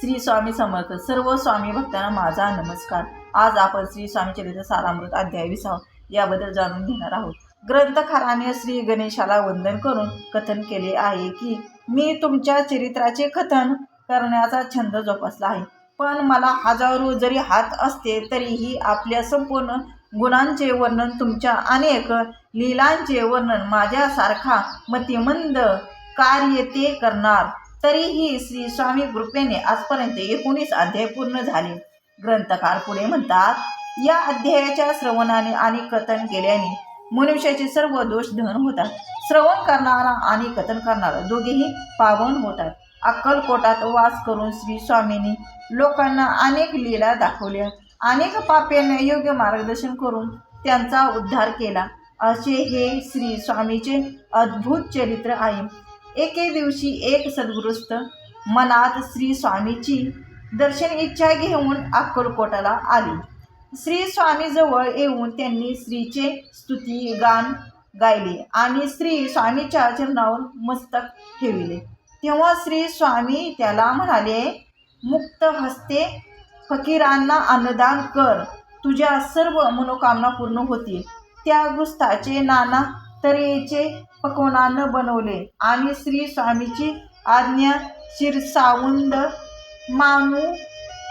श्री स्वामी समर्थ. सर्व स्वामी भक्तांना माझा नमस्कार. आज आपण श्री स्वामी चरित्र सारामृत अध्याय विसाव याबद्दल जाणून घेणार आहोत. ग्रंथकाराने श्री गणेशाला वंदन करून कथन केले आहे की मी तुमच्या चरित्राचे कथन करण्याचा छंद जोपासला आहे. पण मला हजारो जरी हात असते तरीही आपल्या संपूर्ण गुणांचे वर्णन तुमच्या अनेक लीलांचे वर्णन माझ्यासारखा मतिमंद कार्य ते करणार. तरीही श्री स्वामी कृपेने आजपर्यंत एकोणीस अध्याय पूर्ण झाले. ग्रंथकार पुढे म्हणतात या अध्यायाच्या श्रवणाने आणि कथन केल्याने मनुष्याचे सर्व दोष धन होतात. श्रवण करणारा आणि कथन करणारा दोघेही पावन होतात. अक्कलकोटात वास करून श्री स्वामींनी लोकांना अनेक लीला दाखवल्या. अनेक पाप्यांना योग्य मार्गदर्शन करून त्यांचा उद्धार केला. असे हे श्री स्वामीचे अद्भुत चरित्र आहे. एके दिवशी एक सद्गृस्त मनात श्री स्वामीची दर्शन इच्छा घेऊन अक्कलकोटाला आली. श्री स्वामीजवळ येऊन त्यांनी श्रीचे स्तुती गान गायले आणि श्री स्वामीच्या चरणावर मस्तक ठेविले. तेव्हा श्री स्वामी त्याला म्हणाले मुक्त हस्ते फकीरांना अन्नदान कर. तुझ्या सर्व मनोकामना पूर्ण होतील. त्या गृस्ताचे नाना तऱ्हेचे पकवानानं बनवले. आणि श्री स्वामीची आज्ञा शिरसावुंद मानू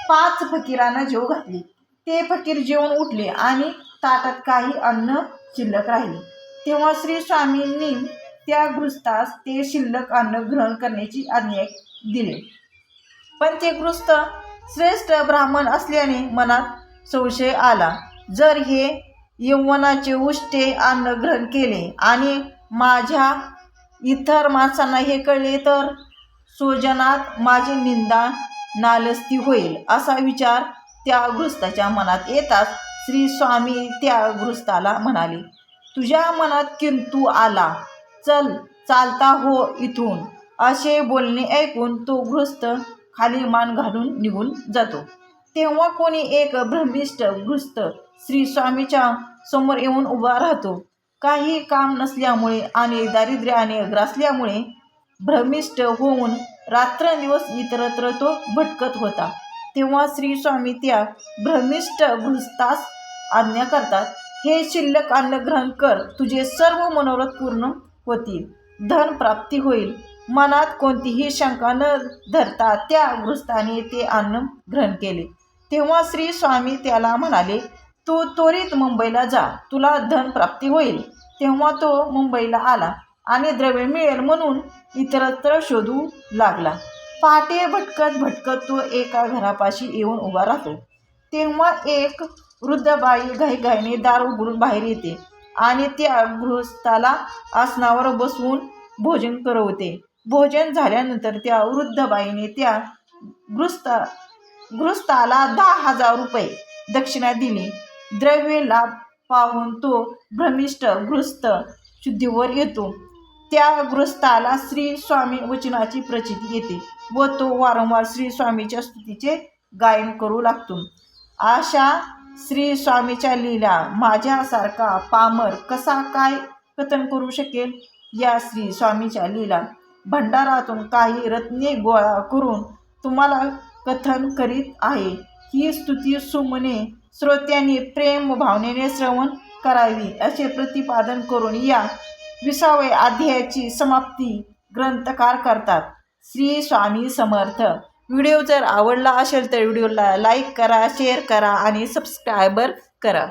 पाच फकीरांना जेव घातली. ते फकीर जेवून उठले आणि ताटात काही अन्न शिल्लक राहिले. तेव्हा श्री स्वामींनी त्या गृस्तास ते शिल्लक अन्न ग्रहण करण्याची आज्ञा दिली. पण ते गृस्त श्रेष्ठ ब्राह्मण असल्याने मनात संशय आला. जर हे यौवनाचे उष्टे अन्न ग्रहण केले. आणि माझ्या इतर माणसांना हे कळले तर स्वजनात माझी निंदा नालस्ती होईल असा विचार त्या गृहस्थाच्या मनात येताच श्री स्वामी त्या गृहस्थाला म्हणाले तुझ्या मनात किंतू आला. चल चालता हो इथून. असे बोलणे ऐकून तो गृहस्थ खाली मान घालून निघून जातो. तेव्हा कोणी एक ब्रह्मिष्ठ गृस्त श्री स्वामीच्या समोर येऊन उभा राहतो. काही काम नसल्यामुळे आणि दारिद्र्याने ग्रासल्यामुळे भ्रमिष्ठ होऊन रात्रंदिवस इतरत्र तो भटकत होता. तेव्हा श्री स्वामी त्या भ्रमिष्ठ गृहस्थास आज्ञा करतात हे शिल्लक अन्न ग्रहण कर तुझे सर्व मनोरथ पूर्ण होतील. धन प्राप्ती होईल. मनात कोणतीही शंका न धरता त्या गृहस्थाने ते अन्न ग्रहण केले. तेव्हा श्री स्वामी त्याला म्हणाले तू त्वरित मुंबईला जा तुला धन प्राप्ती होईल. तेव्हा तो मुंबईला आला आणि द्रव्य मिळेल म्हणून इतरत्र शोधू लागला. पहाटे भटकत भटकत तो एका घरापाशी येऊन उभा राहतो. तेव्हा एक वृद्ध बाई घाईघाईने दार उघडून बाहेर येते आणि त्या गृहस्थाला आसनावर बसवून भोजन करवते. भोजन झाल्यानंतर त्या वृद्ध बाईने त्या गृहस्था गृहस्थाला दहा हजार रुपये दक्षिणा दिली. द्रव्य लाभ पाहून तो भ्रमिष्ठ गृहस्थ शुद्धीवर येतो. त्या गृहस्थाला श्री स्वामी वचनाची प्रचिती येते व तो वारंवार श्री स्वामीच्या स्तुतीचे गायन करू लागतो. अशा श्री स्वामीच्या लीला माझ्यासारखा पामर कसा काय कथन करू शकेल? या श्री स्वामीच्या लीला भंडारातून काही रत्ने गोळा करून तुम्हाला कथन करीत आहे. ही स्तुती सुमने श्रोत्यांनी प्रेम भावनेने श्रवण करावी असे प्रतिपादन करून या विसावे अध्यायाची समाप्ती ग्रंथकार करतात. श्री स्वामी समर्थ. व्हिडिओ जर आवडला असेल तर व्हिडिओला लाईक करा शेअर करा आणि सबस्क्रायबर करा.